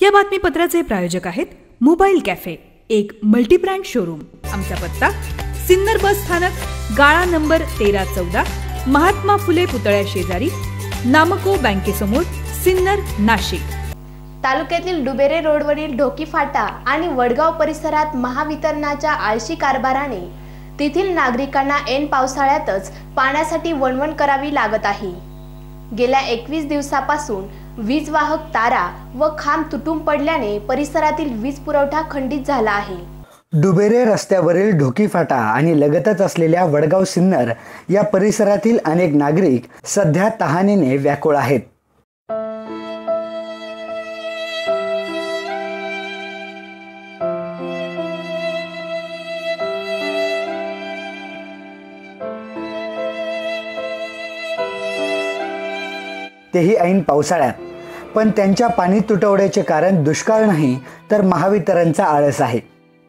या बातमीपत्राचे प्रायोजक आहेत मोबाईल कॅफे एक मल्टीब्रँड शोरूम. आमचा पत्ता सिन्नर बस स्थानक गाळा नंबर तेरा चौदा महात्मा फुले पुतळ्या शेजारी नामको बँकेसमोर सिन्नर नाशिक. तालुक्यातील डुबेरे रोडवरील ढोकी फाटा आणि वडगाव परिसरात महावितरणाच्या आळशी कारभाराने तेथील नागरिकांना ऐन पावसाळ्यातच पाण्यासाठी वणवण करावी लागत आहे. गेल्या एकवीस दिवसापासून वीज वाहक तारा व खांब तुटून पडल्याने परिसरातील वीज पुरवठा खंडित झाला आहे. डुबेरे रस्त्यावरील ढोकी फाटा आणि लगतच असलेल्या वडगाव सिन्नर या परिसरातील अनेक नागरिक सध्या तहानेने व्याकुळ आहेत. तेही ऐन पावसाळ्यात. पण त्यांच्या पाणी तुटवड्याचे कारण दुष्काळ नाही तर महावितरणचा आळस आहे.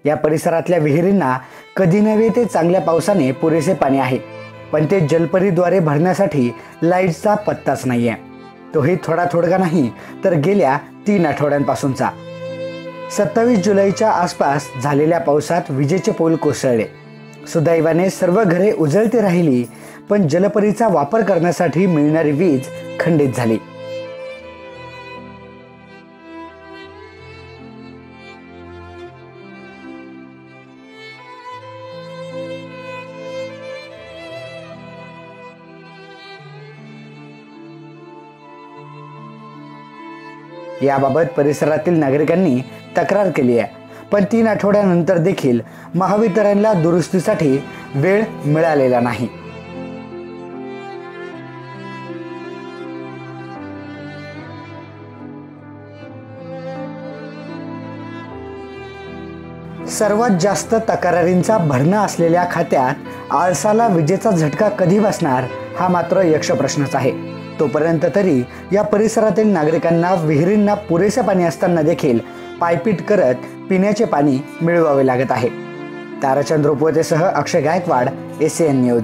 या परिसरातल्या विहिरींना कधी नव्हे ते चांगल्या पावसाने पुरेसे पाणी आहे. पण ते जलपरीद्वारे भरण्यासाठी लाईटचा पत्ताच नाही आहे तोही थोडा थोडगा नाही तर गेल्या तीन आठवड्यांपासूनचा. सत्तावीस जुलैच्या आसपास झालेल्या पावसात विजेचे पोल कोसळले. सुदैवाने सर्व घरे उजळती राहिली पण जलपरीचा वापर करण्यासाठी मिळणारी वीज खंडित झाली. याबाबत परिसरातील नागरिकांनी तक्रार केली आहे. पण तीन आठवड्यानंतर देखील महावितरणला दुरुस्तीसाठी वेळ मिळालेला नाही. सर्वात जास्त तक्रारींचा भरणा असलेल्या खात्यात आळसाला विजेचा झटका कधी बसणार हा मात्र यक्षप्रश्नच आहे. तोपर्यंत तरी या परिसरातील नागरिकांना विहिरींना पुरेसे पाणी असताना देखील पायपीट करत पिण्याचे पाणी मिळवावे लागत आहे. Tarachandra उपवतेसह Akshay Gaikwad S N news